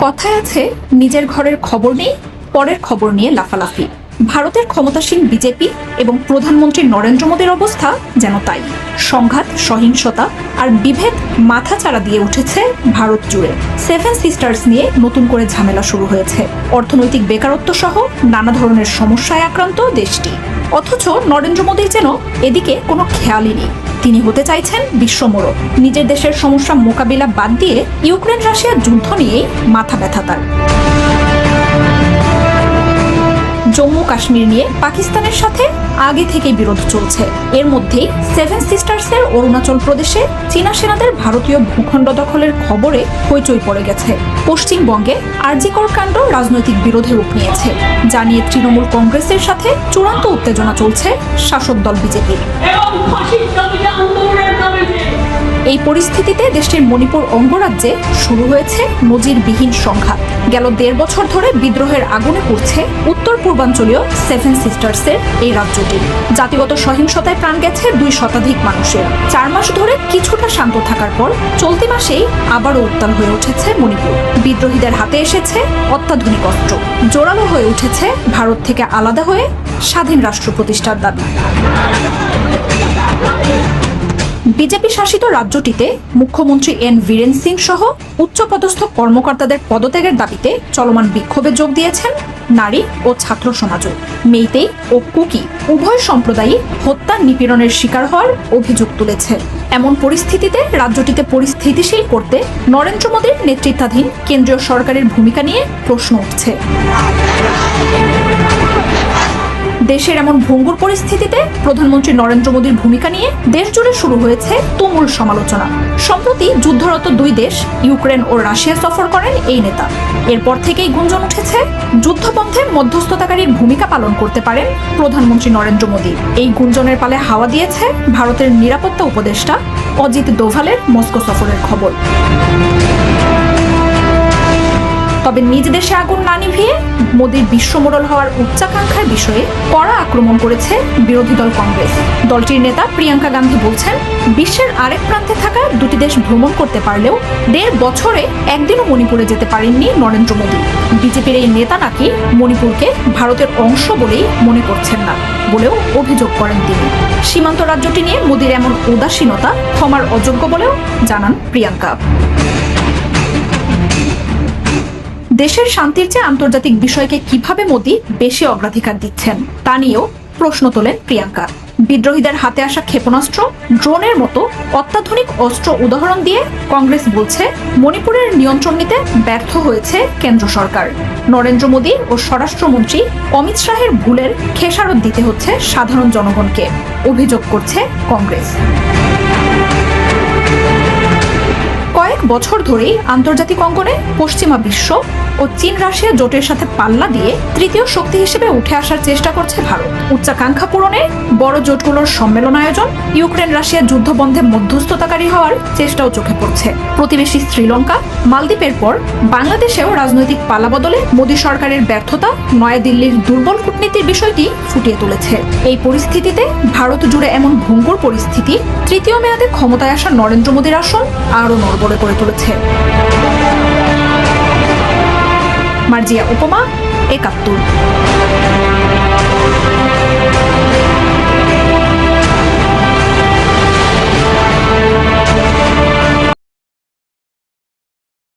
কথায় আছে, নিজের ঘরের খবর নেই, পরের খবর নিয়ে লাফালাফি। ভারতের ক্ষমতাসীন বিজেপি এবং প্রধানমন্ত্রী নরেন্দ্র মোদীর অবস্থা যেন তাই। সংঘাত, সহিংসতা আর বিভেদ মাথা মাথাচাড়া দিয়ে উঠেছে ভারত জুড়ে। সেভেন সিস্টার্স নিয়ে নতুন করে ঝামেলা শুরু হয়েছে। অর্থনৈতিক বেকারত্ব সহ নানা ধরনের সমস্যায় আক্রান্ত দেশটি। অথচ নরেন্দ্র মোদীর যেন এদিকে কোনো খেয়ালই নেই। তিনি হতে চাইছেন বিশ্বমোড়ক নিজের দেশের সমস্যা মোকাবিলা বাদ দিয়ে ইউক্রেন রাশিয়ার যুদ্ধ নিয়েই মাথা ব্যথা তার। জম্মু কাশ্মীর নিয়ে পাকিস্তানের সাথে আগে থেকে বিরোধ চলছে। এর মধ্যেই সেভেন সিস্টার্সের অরুণাচল প্রদেশে চীনা সেনাদের ভারতীয় ভূখণ্ড দখলের খবরে হইচই পড়ে গেছে। পশ্চিমবঙ্গে আরজিকর কাণ্ড রাজনৈতিক বিরোধে রূপ নিয়েছে। যা নিয়ে তৃণমূল কংগ্রেসের সাথে চূড়ান্ত উত্তেজনা চলছে শাসক দল বিজেপির। এই পরিস্থিতিতে দেশটির মণিপুর অঙ্গরাজ্যে শুরু হয়েছে নজিরবিহীন সংঘাত। গেল দেড় বছর ধরে বিদ্রোহের আগুনে পড়ছে উত্তর পূর্বাঞ্চলীয় সেভেন সিস্টার্সের এই রাজ্যটি। জাতিগত সহিংসতায় প্রাণ গেছে দুই শতাধিক মানুষের। চার মাস ধরে কিছুটা শান্ত থাকার পর চলতি মাসেই আবারও উত্তাল হয়ে উঠেছে মণিপুর। বিদ্রোহীদের হাতে এসেছে অত্যাধুনিক অস্ত্র। জোরালো হয়ে উঠেছে ভারত থেকে আলাদা হয়ে স্বাধীন রাষ্ট্র প্রতিষ্ঠার দাবি। বিজেপি শাসিত রাজ্যটিতে মুখ্যমন্ত্রী এন বীরেন সিং সহ উচ্চপদস্থ কর্মকর্তাদের পদত্যাগের দাবিতে চলমান বিক্ষোভে যোগ দিয়েছেন নারী ও ছাত্র সমাজও। মেইতেই ও কুকি উভয় সম্প্রদায়ই হত্যা নিপীড়নের শিকার হওয়ার অভিযোগ তুলেছে। এমন পরিস্থিতিতে রাজ্যটিতে পরিস্থিতিশীল করতে নরেন্দ্র মোদীর নেতৃত্বাধীন কেন্দ্রীয় সরকারের ভূমিকা নিয়ে প্রশ্ন উঠছে। দেশের এমন ভঙ্গুর পরিস্থিতিতে প্রধানমন্ত্রী নরেন্দ্র মোদীর ভূমিকা নিয়ে দেশ জুড়ে শুরু হয়েছে তুমুল সমালোচনা। সম্প্রতি যুদ্ধরত দুই দেশ, ইউক্রেন ও রাশিয়া সফর করেন এই নেতা। এরপর থেকেই গুঞ্জন উঠেছে, যুদ্ধপন্থে মধ্যস্থতাকারীর ভূমিকা পালন করতে পারেন প্রধানমন্ত্রী নরেন্দ্র মোদী। এই গুঞ্জনের পালে হাওয়া দিয়েছে ভারতের নিরাপত্তা উপদেষ্টা অজিত দোভালের মস্কো সফরের খবর। তবে নিজ দেশে আগুন না নিভিয়ে মোদীর বিশ্বমোড়ল হওয়ার উচ্চাকাঙ্ক্ষার বিষয়ে কড়া আক্রমণ করেছে বিরোধী দল কংগ্রেস। দলটির নেতা প্রিয়াঙ্কা গান্ধী বলছেন, বিশ্বের আরেক প্রান্তে থাকা দুটি দেশ ভ্রমণ করতে পারলেও দেড় বছরে একদিনও মণিপুরে যেতে পারেননি নরেন্দ্র মোদী। বিজেপির এই নেতা নাকি মণিপুরকে ভারতের অংশ বলেই মনে করছেন না বলেও অভিযোগ করেন তিনি। সীমান্ত রাজ্যটি নিয়ে মোদীর এমন উদাসীনতা ক্ষমার অযোগ্য বলেও জানান প্রিয়াঙ্কা। দেশের শান্তির চেয়ে আন্তর্জাতিক বিষয়কে কীভাবে মোদী বেশি অগ্রাধিকার দিচ্ছেন, তা নিয়েও প্রশ্ন তোলেন প্রিয়াঙ্কা। বিদ্রোহীদের হাতে আসা ক্ষেপণাস্ত্র, ড্রোনের মতো অত্যাধুনিক অস্ত্র উদাহরণ দিয়ে কংগ্রেস বলছে, মণিপুরের নিয়ন্ত্রণ নিতে ব্যর্থ হয়েছে কেন্দ্র সরকার। নরেন্দ্র মোদী ও স্বরাষ্ট্রমন্ত্রী অমিত শাহের ভুলের খেসারত দিতে হচ্ছে সাধারণ জনগণকে, অভিযোগ করছে কংগ্রেস। কয়েক বছর ধরেই আন্তর্জাতিক অঙ্গনে পশ্চিমা বিশ্ব ও চীন রাশিয়া জোটের সাথে পাল্লা দিয়ে তৃতীয় শক্তি হিসেবে উঠে আসার চেষ্টা করছে ভারত। উচ্চাকাঙ্ক্ষা পূরণে বড় জোটগুলোর সম্মেলন আয়োজন ইউক্রেন রাশিয়া যুদ্ধ বন্ধে মধ্যস্থতাকারী হওয়ার চেষ্টাও চোখে পড়ছে। প্রতিবেশী শ্রীলঙ্কা, মালদ্বীপের পর বাংলাদেশেও রাজনৈতিক পালাবদলে মোদী সরকারের ব্যর্থতা নয়াদিল্লির দুর্বল কূটনীতির বিষয়টি ফুটিয়ে তুলেছে। এই পরিস্থিতিতে ভারত জুড়ে এমন ভঙ্গুর পরিস্থিতি তৃতীয় মেয়াদে ক্ষমতায় আসা নরেন্দ্র মোদীর আসন আরও নড়বড়ে করে তুলেছে। মার্জিয়া উপমা একাত্তর।